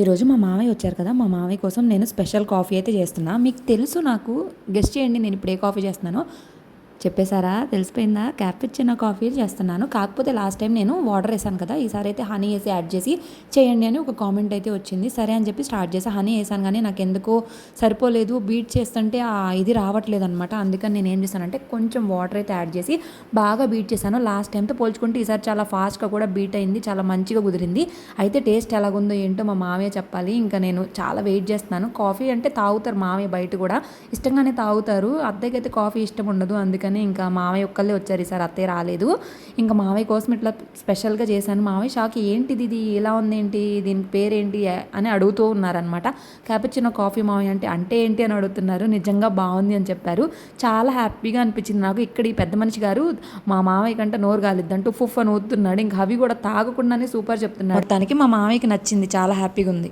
ఈరోజు మా మామయ్య వచ్చారు కదా మా మామయ్య కోసం నేను స్పెషల్ కాఫీ అయితే చేస్తున్నా. మీకు తెలుసు నాకు గెస్ట్ చేయండి నేను ఇప్పుడు ఏ కాఫీ చేస్తున్నానో. చెప్పేశారా? తెలిసిపోయిందా? క్యాపిచినో కాఫీ చేస్తున్నాను. కాకపోతే లాస్ట్ టైం నేను వాటర్ వేసాను కదా ఈసారి అయితే హనీ వేసి యాడ్ చేసి చేయండి అని ఒక కామెంట్ అయితే వచ్చింది. సరే అని చెప్పి స్టార్ట్ చేసి హనీ వేసాను కానీ నాకు ఎందుకో సరిపోలేదు. బీట్ చేస్తుంటే ఆ ఇది రావట్లేదు అనమాట అందుకని నేను ఏం చేశానంటే కొంచెం వాటర్ అయితే యాడ్ చేసి బాగా బీట్ చేశాను. లాస్ట్ టైంతో పోల్చుకుంటే ఈసారి చాలా ఫాస్ట్గా కూడా బీట్ అయింది. చాలా మంచిగా కుదిరింది. అయితే టేస్ట్ ఎలాగుందో ఏంటో మా మామయ్య చెప్పాలి. ఇంకా నేను చాలా వెయిట్ చేస్తున్నాను. కాఫీ అంటే తాగుతారు మామయ్య బయట కూడా. ఇష్టంగానే తాగుతారు. అద్దెకైతే కాఫీ ఇష్టం ఉండదు. అందుకని ఇంకా మామయ్య ఒక్కళ్ళే వచ్చారు. ఈసారి అత్తయ్య రాలేదు. ఇంకా మామయ్య కోసం ఇట్లా స్పెషల్గా చేశాను. మామయ్య షాక్ ఏంటిది ఇది? ఇలా ఉంది ఏంటి దీని పేరేంటి? అని అడుగుతూ ఉన్నారనమాట క్యాపుచినో కాఫీ మామయ్య అంటే అంటే ఏంటి? అని అడుగుతున్నారు. నిజంగా బాగుంది అని చెప్పారు. చాలా హ్యాపీగా అనిపించింది నాకు. ఇక్కడ ఈ పెద్ద మనిషి గారు మా మామయ్య కంటే నోరు కాలిద్దంటూ ఫుఫ్ అని ఊతున్నాడు ఇంకా అవి కూడా తాగకుండానే సూపర్ చెప్తున్నారు. తనకి మా మామయ్యకి నచ్చింది. చాలా హ్యాపీగా ఉంది.